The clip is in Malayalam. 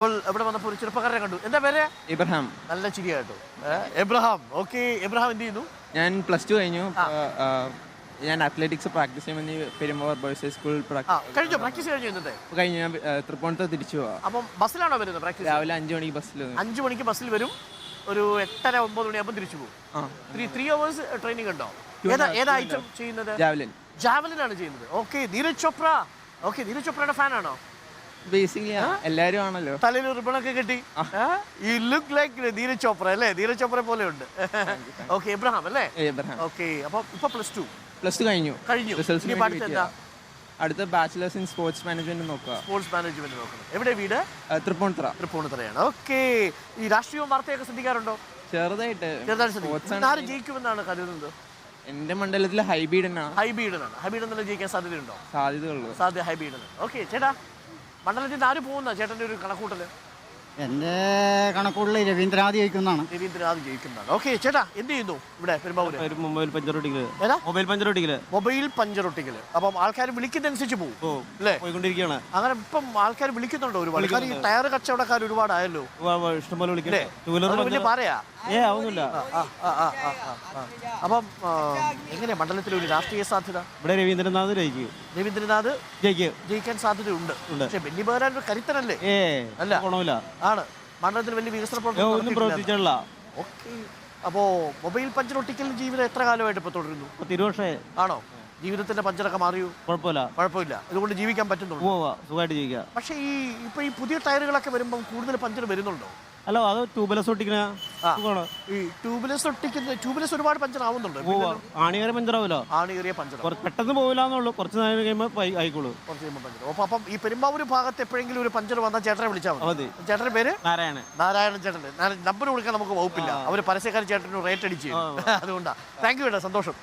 അപ്പോൾ ഇവിടെ വന്നപ്പോൾ ഒരു ചെറുപ്പക്കാരനെ കണ്ടു. എന്താ പേര്? ഇബ്രഹാം. നല്ല ചിരിയാ കേട്ടോ ഏ, എബ്രഹാം ഓക്കെ എബ്രഹാം എന്ത് ചെയ്യുന്നു? ഞാൻ പ്ലസ് ടു കഴിഞ്ഞു. ഞാൻ അത്ലറ്റിക്സ് പ്രാക്ടീസ് ചെയ്യുമ്പോൾ ഈ പെരുമ്പാവൂർ ബോയ്സ് സ്കൂൾ കഴിഞ്ഞു? പ്രാക്ടീസ് കഴിഞ്ഞു ഇന്നത്തെ? കഴിഞ്ഞ്. ഞാൻ തൃപ്പൂണിത്ത് തിരിച്ചു പോവാം. അപ്പം ബസ്സിലാണോ വരുന്നത് പ്രാക്ടീസ് രാവിലെ അഞ്ച് മണിക്ക് ബസ്സിൽ അഞ്ച് മണിക്ക് ബസ്സിൽ വരും. ഒരു എട്ടര ഒമ്പത് മണിയാകുമ്പോൾ തിരിച്ചു പോകും. ത്രീ ത്രീ അവേഴ്സ് ട്രെയിനിങ് ഉണ്ടോ? ഏതാ ഏതാ ഐറ്റം ചെയ്യുന്നത്? ജാവലിൻ ജാവലിൻ ആണ് ചെയ്യുന്നത്. ഓക്കെ നീരജ് ചോപ്ര ഓക്കെ നീരജ് ചോപ്രയുടെ ഫാനാണോ ബേസിക്കലി എല്ലാവരും ആണല്ലോ. തലയിൽ റിബണൊക്കെ കിട്ടി. ഈ ലുക്ക് ലൈക്ക് നീരജ് ചോപ്ര അല്ലേ? നീരജ് ചോപ്ര പോലെ ഉണ്ട്. ഓക്കെ എബ്രഹാം അല്ലേ? ഏ, ഇബ്രഹാം ഓക്കെ അപ്പൊ ഇപ്പൊ പ്ലസ് ടു പ്ലസ് ടു കഴിഞ്ഞു. കഴിഞ്ഞു. റിസൾട്ട്സിന് ഇനിയിപ്പോ വേണ്ടി അടുത്ത് എന്താ? ബാച്ചിലേഴ്സ് ഇൻ സ്പോർട്സ് മാനേജ്മെന്റ് നോക്കുക. സ്പോർട്സ് മാനേജ്മെന്റ് നോക്കണം. എവിടെ വീട്? തൃപ്പൂണിത്തറ തൃപ്പൂണിത്തുറ. തൃപ്പൂണിത്തറയാണ്. ഓക്കെ ഈ രാഷ്ട്രീയവും വാർത്തയൊക്കെ ശ്രദ്ധിക്കാറുണ്ടോ? ചെറുതായിട്ട് ചെറുതായിട്ട് സ്പോർട്സ് ശ്രദ്ധിക്കും ആര് ജയിക്കുമെന്നാണ് കരുതുന്നത് എന്റെ മണ്ഡലത്തിൽ ഹൈബീഡനാണ് ഹൈബീഡനാണ് ഹൈബീഡ് എന്നുള്ള ജയിക്കാൻ സാധ്യതയുണ്ടോ? സാധ്യതയുള്ളൂ. സാധ്യത ഹൈബീഡ് ഓക്കെ ചേട്ടാ. മണ്ഡലത്തിൽ നിന്ന് ആര് പോകുന്ന ചേട്ടന്റെ ഒരു കണക്കൂട്ടൽ? എന്റെ കണക്കുള്ള രവീന്ദ്രനാഥ് ജയിക്കുന്നതാണ്. രവീന്ദ്രനാഥ് ജയിക്കുന്നതാണ്. ഓക്കെ ചേട്ടാ എന്ത് ചെയ്യുന്നു ഇവിടെ പെരുമ്പാവൂര്? മൊബൈൽ പഞ്ചർ ഒട്ടിക്കൽ. ഏതാ? മൊബൈൽ പഞ്ചർ ഒട്ടിക്കൽ. മൊബൈൽ പഞ്ചർ ഒട്ടിക്കൽ. അപ്പം ആൾക്കാർ വിളിക്കുന്നതനുസരിച്ച് പോകും ഓ അല്ലേ? പോയിക്കൊണ്ടിരിക്കുകയാണ്. അങ്ങനെ ഇപ്പം ആൾക്കാർ വിളിക്കുന്നുണ്ടോ ഒരുപാട്. കാര്യം ഈ ടയർ കച്ചവടക്കാർ ഒരുപാടായല്ലോ. ഇഷ്ടംപോലെ വിളിക്കുന്നത് വിളിക്കല്ലേ വലിയ പറയാ ഏ ആവുന്നില്ല. അപ്പം എങ്ങനെ എങ്ങനെയാ മണ്ഡലത്തിൽ ഒരു രാഷ്ട്രീയ സാധ്യത? ഇവിടെ രവീന്ദ്രനാഥ് ജയിക്കും. രവീന്ദ്രനാഥ് ജയിക്കും. ജയിക്കാൻ സാധ്യതയുണ്ട്. ഉണ്ട്. പക്ഷെ ബെന്നി ബഹരാൻ ഒരു കരുത്തനല്ലേ? ഏ അല്ല. ഗുണമില്ല. ആണ്. മണ്ഡലത്തിൽ വലിയ വികസന പ്രവർത്തനം. പ്രവർത്തിച്ചിട്ടില്ല. ഓക്കെ. അപ്പോ മൊബൈൽ പഞ്ചർ ഒട്ടിക്കൽ ജീവിതം എത്ര കാലമായിട്ട് ഇപ്പൊ തുടരുന്നു? ആണോ? ജീവിതത്തിന്റെ പഞ്ചറൊക്കെ മാറിയോ? കുഴപ്പമില്ല. കുഴപ്പമില്ല. അതുകൊണ്ട് ജീവിക്കാൻ പറ്റുന്നുള്ളൂ പോവാ സുഖമായിട്ട് പക്ഷേ ഈ ഇപ്പൊ ഈ പുതിയ ടയറുകളൊക്കെ വരുമ്പോൾ കൂടുതൽ പഞ്ചർ വരുന്നുണ്ടോ? അല്ല അത് ട്യൂബ്ലെസ് ഒട്ടിക്കണ. ഈ ട്യൂബ്ലെസ് ഒട്ടിക്കുന്ന ട്യൂബ്ലെസ് ഒരുപാട് പഞ്ചർ ആവുന്നുണ്ട് പോവാ പഞ്ചർ പഞ്ചറാവില്ല. ആണിയേറിയ പഞ്ചർ പെട്ടെന്ന് പോകില്ലാന്നുള്ളൂ കുറച്ച് നേരം കഴിയുമ്പോൾ പൈ- ആയിക്കോളൂ. കുറച്ച് കഴിയുമ്പോൾ പഞ്ചർ അപ്പൊ അപ്പം ഈ പെരുമ്പാവൂർ ഭാഗത്ത് എപ്പോഴെങ്കിലും ഒരു പഞ്ചർ വന്നാൽ ചേട്ടനെ വിളിച്ചാൽ മതി. മതി. ചേട്ടന്റെ പേര്? നാരായണൻ. നാരായണൻ ചേട്ടൻ. നമ്പർ കൊടുക്കാൻ നമുക്ക് വകുപ്പില്ല. അവർ പരസ്യക്കാരൻ ചേട്ടന് റേറ്റ് അടിച്ച് അതുകൊണ്ടാണ് അതുകൊണ്ടാ. താങ്ക് യു ഏട്ടാ സന്തോഷം.